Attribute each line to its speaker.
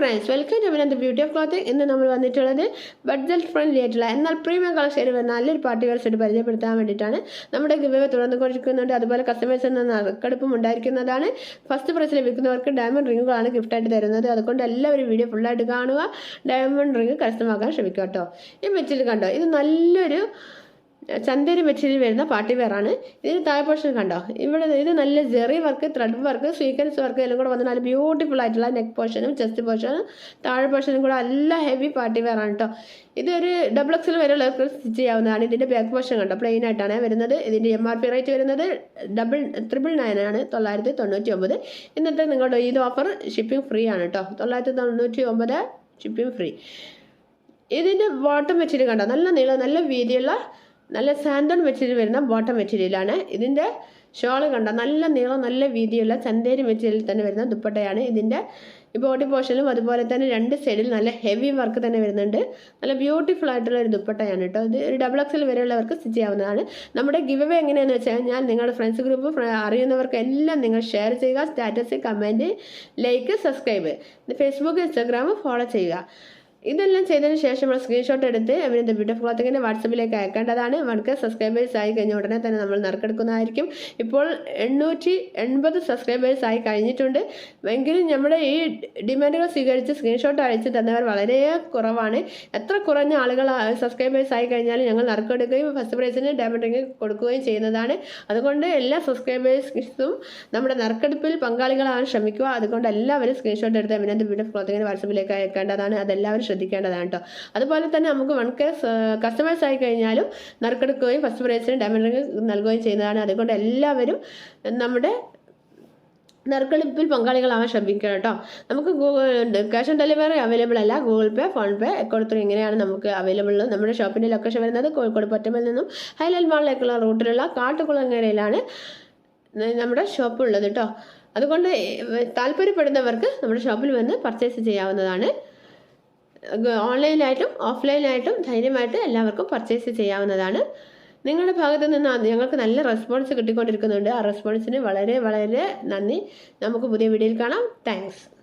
Speaker 1: Friends welcome to Abhinanda beauty of clothing ഇന്ന് നമ്മൾ വന്നിട്ടുള്ളത് ബഡ്ജറ്റ് ഫ്രണ്ട്ലി ആയിട്ടുള്ള എന്നാൽ പ്രീമിയം കളക്ഷൻ വരുന്ന നല്ലൊരു പാർട്ടി വെയർ സെറ്റ് പരിചയപ്പെടുത്താൻ വേണ്ടിയിട്ടാണ്. നമ്മുടെ ഗിവ് തുടർന്ന് കൊടുക്കുന്നുണ്ട്. അതുപോലെ എന്ന നറുക്കെടുപ്പും ഉണ്ടായിരിക്കുന്നതാണ്. ഫസ്റ്റ് പ്രൈസിൽ വിൽക്കുന്നവർക്ക് ഡയമണ്ട് റിങ്ങുകളാണ് ഗിഫ്റ്റായിട്ട് തരുന്നത്. അതുകൊണ്ട് എല്ലാവരും വീഡിയോ ഫുള്ളായിട്ട് കാണുക. ഡയമണ്ട് റിങ് കരസ്ഥമാക്കാൻ ശ്രമിക്കുക കേട്ടോ. ഈ മെറ്റീരിയൽ കണ്ടോ? ഇത് നല്ലൊരു ചന്തേരി മെറ്റീരിയൽ വരുന്ന പാർട്ടി വെയർ ആണ്. ഇതിന് താഴെ പോർഷൻ കണ്ടോ? ഇവിടെ ഇത് നല്ല zari work thread work sequence work എല്ലാം കൂടെ വന്ന് നല്ല ബ്യൂട്ടിഫുൾ ആയിട്ടുള്ള നെക്ക് പോർഷനും ചെസ്റ്റ് പോർഷനും താഴെ പോർഷനും കൂടെ നല്ല ഹെവി പാർട്ടി വെയർ ആണ് കേട്ടോ ഇതൊരു ഡബിൾ എക്സിൽ വരെയുള്ള സ്റ്റിച്ച് ചെയ്യാവുന്നതാണ്. ഇതിന്റെ ബാക്ക് പോർഷൻ കണ്ടോ? പ്ലെയിൻ ആയിട്ടാണ് വരുന്നത്. ഇതിന്റെ എം ആർ പി റേറ്റ് വരുന്നത് ഡബിൾ ട്രിപ്പിൾ നയൻ ആണ്. തൊള്ളായിരത്തി തൊണ്ണൂറ്റി ഒമ്പത് ഇന്നത്തെ നിങ്ങളുടെ ഈ ഓഫർ ഷിപ്പിംഗ് ഫ്രീ ആണ് കേട്ടോ തൊള്ളായിരത്തി തൊണ്ണൂറ്റി ഒമ്പത് ഷിപ്പിംഗ് ഫ്രീ ഇതിന്റെ ബോട്ടം വെച്ചിട്ട് കണ്ടോ? നല്ല നീളം നല്ല വീതിയുള്ള നല്ല സാന്തോൺ മെറ്റീരിയൽ വരുന്ന ബോട്ടം മെറ്റീരിയലാണ് ഇതിന്റെ ഷോൾ കണ്ടോ? നല്ല നീളം നല്ല വീതിയുള്ള ചന്തേരി മെറ്റീരിയൽ തന്നെ വരുന്ന ദുപ്പട്ടയാണ് ഇതിന്റെ ബോഡി പോർഷനും അതുപോലെ തന്നെ രണ്ട് സൈഡിൽ നല്ല ഹെവി വർക്ക് തന്നെ വരുന്നുണ്ട്. നല്ല ബ്യൂട്ടിഫുൾ ആയിട്ടുള്ള ഒരു ദുപ്പട്ടയാണ് കേട്ടോ. ഇത് ഒരു ഡബിൾ എക്സൽ വരെയുള്ളവർക്ക് സ്റ്റിച്ച് ചെയ്യാവുന്നതാണ്. നമ്മുടെ ഗിവ് അവേ എങ്ങനെയാണെന്ന് വെച്ചാൽ ഞാൻ നിങ്ങളുടെ ഫ്രണ്ട്സ് ഗ്രൂപ്പ് അറിയുന്നവർക്ക് എല്ലാം നിങ്ങൾ ഷെയർ ചെയ്യുക status comment like subscribe Facebook Instagram follow ചെയ്യുക. ഇതെല്ലാം ചെയ്തതിന് ശേഷം നമ്മൾ സ്ക്രീൻഷോട്ട് എടുത്ത് അവരുടെ ബ്യൂട്ടി ക്ലോത്തിങ്ങിന്റെ വാട്സപ്പിലേക്ക് അയക്കേണ്ടതാണ് വൺക്ക് സബ്സ്ക്രൈബേഴ്സ് ആയി കഴിഞ്ഞ ഉടനെ തന്നെ നമ്മൾ നറുക്കെടുക്കുന്നതായിരിക്കും. ഇപ്പോൾ എണ്ണൂറ്റി എൺപത് സബ്സ്ക്രൈബേഴ്സ് ആയി കഴിഞ്ഞിട്ടുണ്ട്. എങ്കിലും നമ്മുടെ ഈ ഡിമാൻഡുകൾ സ്വീകരിച്ച് സ്ക്രീൻഷോട്ട് അയച്ച് തന്നവർ വളരെ കുറവാണ്. എത്ര കുറഞ്ഞ ആളുകൾ സബ്സ്ക്രൈബേഴ്സ് ആയി കഴിഞ്ഞാലും ഞങ്ങൾ നറുക്കെടുക്കുകയും ഫസ്റ്റ് പ്രൈസിന് ഡയമണ്ട് റിംഗ് കൊടുക്കുകയും ചെയ്യുന്നതാണ്. അതുകൊണ്ട് എല്ലാ സബ്സ്ക്രൈബേഴ്സും നമ്മുടെ നറുക്കെടുപ്പിൽ പങ്കാളികളാകാൻ ശ്രമിക്കുക. അതുകൊണ്ട് എല്ലാവരും സ്ക്രീൻഷോട്ട് എടുത്ത് അഭിനന്ദ ബ്യൂട്ടി ക്ലോത്തിങ്ങിന്റെ വാട്സപ്പിലേക്ക് അയക്കേണ്ടതാണ്. അതെല്ലാവരും ശ്രദ്ധിക്കേണ്ടതാണ് കേട്ടോ അതുപോലെ തന്നെ നമുക്ക് വൺ കെ കസ്റ്റമേഴ്സ് ആയി കഴിഞ്ഞാലും നറുക്കെടുക്കുകയും ഫസ്റ്റ് പ്രൈസിന് ഡയമണ്ട് നൽകുകയും ചെയ്യുന്നതാണ്. അതുകൊണ്ട് എല്ലാവരും നമ്മുടെ നറുക്കെടുപ്പിൽ പങ്കാളികളാവാൻ ശ്രമിക്കുക കേട്ടോ നമുക്ക് Google cash on delivery available അല്ല. Google Pay PhonePe account ഇങ്ങനെയാണ് നമുക്ക് അവൈലബിൾ നമ്മുടെ ഷോപ്പിന്റെ ലൊക്കേഷൻ വരുന്നത് കോഴിക്കോട് പൊറ്റമ്പിൽ നിന്നും ഹൈലൽ മാളിലേക്കുള്ള റൂട്ടിലുള്ള കാട്ടുകുളങ്ങരയിലാണ് നമ്മുടെ ഷോപ്പ് ഉള്ളത് കേട്ടോ അതുകൊണ്ട് താല്പര്യപ്പെടുന്നവർക്ക് നമ്മുടെ ഷോപ്പിൽ വന്ന് പർച്ചേസ് ചെയ്യാവുന്നതാണ്. ഓൺലൈനായിട്ടും ഓഫ്ലൈനായിട്ടും ധൈര്യമായിട്ട് എല്ലാവർക്കും പർച്ചേസ് ചെയ്യാവുന്നതാണ്. നിങ്ങളുടെ ഭാഗത്തു നിന്ന് ഞങ്ങൾക്ക് നല്ല റെസ്പോൺസ് കിട്ടിക്കൊണ്ടിരിക്കുന്നുണ്ട്. ആ റെസ്പോൺസിന് വളരെ വളരെ നന്ദി. നമുക്ക് പുതിയ വീഡിയോയിൽ കാണാം. താങ്ക്സ്.